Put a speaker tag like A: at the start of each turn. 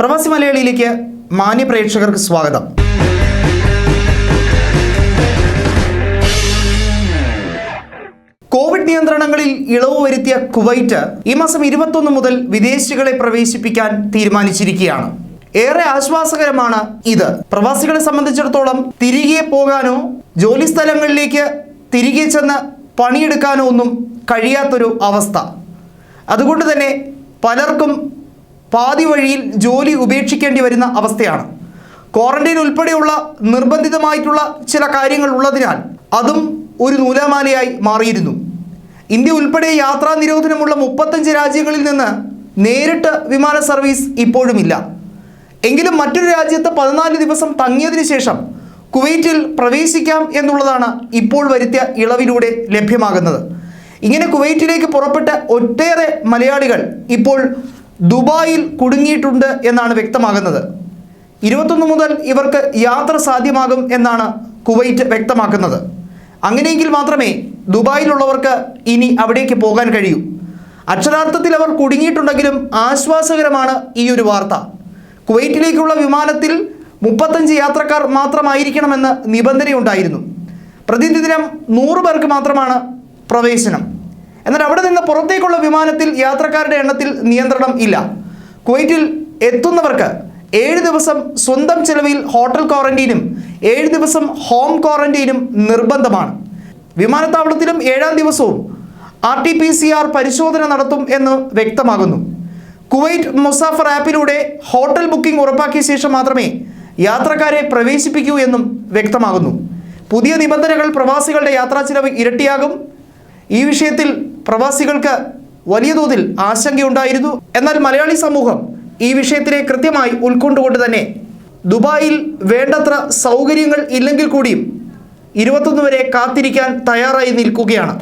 A: പ്രവാസി മലയാളിയിലേക്ക് മാന്യപ്രേക്ഷകർക്ക് സ്വാഗതം. കോവിഡ് നിയന്ത്രണങ്ങളിൽ ഇളവ് വരുത്തിയ കുവൈറ്റ് ഈ മാസം ഇരുപത്തൊന്ന് മുതൽ വിദേശികളെ പ്രവേശിപ്പിക്കാൻ തീരുമാനിച്ചിരിക്കുകയാണ്. ഏറെ ആശ്വാസകരമാണ് ഇത്. പ്രവാസികളെ സംബന്ധിച്ചിടത്തോളം തിരികെ പോകാനോ ജോലി സ്ഥലങ്ങളിലേക്ക് തിരികെ ചെന്ന് പണിയെടുക്കാനോ ഒന്നും കഴിയാത്തൊരു അവസ്ഥ. അതുകൊണ്ട് തന്നെ പലർക്കും പാതി വഴിയിൽ ജോലി ഉപേക്ഷിക്കേണ്ടി വരുന്ന അവസ്ഥയാണ്. ക്വാറന്റൈൻ ഉൾപ്പെടെയുള്ള നിർബന്ധിതമായിട്ടുള്ള ചില കാര്യങ്ങൾ ഉള്ളതിനാൽ അതും ഒരു നൂലാമാലയായി മാറിയിരുന്നു. ഇന്ത്യ ഉൾപ്പെടെ യാത്രാ നിരോധനമുള്ള മുപ്പത്തഞ്ച് രാജ്യങ്ങളിൽ നിന്ന് നേരിട്ട് വിമാന സർവീസ് ഇപ്പോഴുമില്ല. എങ്കിലും മറ്റൊരു രാജ്യത്ത് പതിനാല് ദിവസം തങ്ങിയതിനു ശേഷം കുവൈറ്റിൽ പ്രവേശിക്കാം എന്നുള്ളതാണ് ഇപ്പോൾ വരുത്തിയ ഇളവിലൂടെ ലഭ്യമാകുന്നത്. ഇങ്ങനെ കുവൈറ്റിലേക്ക് പുറപ്പെട്ട ഒട്ടേറെ മലയാളികൾ ഇപ്പോൾ ദുബായിൽ കുടുങ്ങിയിട്ടുണ്ട് എന്നാണ് വ്യക്തമാകുന്നത്. ഇരുപത്തൊന്ന് മുതൽ ഇവർക്ക് യാത്ര സാധ്യമാകും എന്നാണ് കുവൈറ്റ് വ്യക്തമാക്കുന്നത്. അങ്ങനെയെങ്കിൽ മാത്രമേ ദുബായിലുള്ളവർക്ക് ഇനി അവിടേക്ക് പോകാൻ കഴിയൂ. അക്ഷരാർത്ഥത്തിൽ അവർ കുടുങ്ങിയിട്ടുണ്ടെങ്കിലും ആശ്വാസകരമാണ് ഈ ഒരു വാർത്ത. കുവൈറ്റിലേക്കുള്ള വിമാനത്തിൽ മുപ്പത്തഞ്ച് യാത്രക്കാർ മാത്രമായിരിക്കണമെന്ന് നിബന്ധനയുണ്ടായിരുന്നു. പ്രതിദിനം നൂറ് പേർക്ക് മാത്രമാണ് പ്രവേശനം. എന്നാൽ അവിടെ നിന്ന് പുറത്തേക്കുള്ള വിമാനത്തിൽ യാത്രക്കാരുടെ എണ്ണത്തിൽ നിയന്ത്രണം ഇല്ല. കുവൈറ്റിൽ എത്തുന്നവർക്ക് ഏഴ് ദിവസം സ്വന്തം ചെലവിൽ ഹോട്ടൽ ക്വാറന്റീനും ഏഴ് ദിവസം ഹോം ക്വാറന്റീനും നിർബന്ധമാണ്. വിമാനത്താവളത്തിലും ഏഴാം ദിവസവും R T P C R പരിശോധന നടത്തും എന്ന് വ്യക്തമാകുന്നു. കുവൈറ്റ് മുസാഫർ ആപ്പിലൂടെ ഹോട്ടൽ ബുക്കിംഗ് ഉറപ്പാക്കിയ ശേഷം മാത്രമേ യാത്രക്കാരെ പ്രവേശിപ്പിക്കൂ എന്നും വ്യക്തമാകുന്നു. പുതിയ നിബന്ധനകൾ പ്രവാസികളുടെ യാത്രാ ചിലവ് ഇരട്ടിയാകും. ഈ വിഷയത്തിൽ പ്രവാസികൾക്ക് വലിയ തോതിൽ ആശങ്കയുണ്ടായിരുന്നു. എന്നാൽ മലയാളി സമൂഹം ഈ വിഷയത്തിനെ കൃത്യമായി ഉൾക്കൊണ്ടുകൊണ്ട് തന്നെ ദുബായിൽ വേണ്ടത്ര സൗകര്യങ്ങൾ ഇല്ലെങ്കിൽ കൂടിയും ഇരുപത്തൊന്ന് വരെ കാത്തിരിക്കാൻ തയ്യാറായി നിൽക്കുകയാണ്.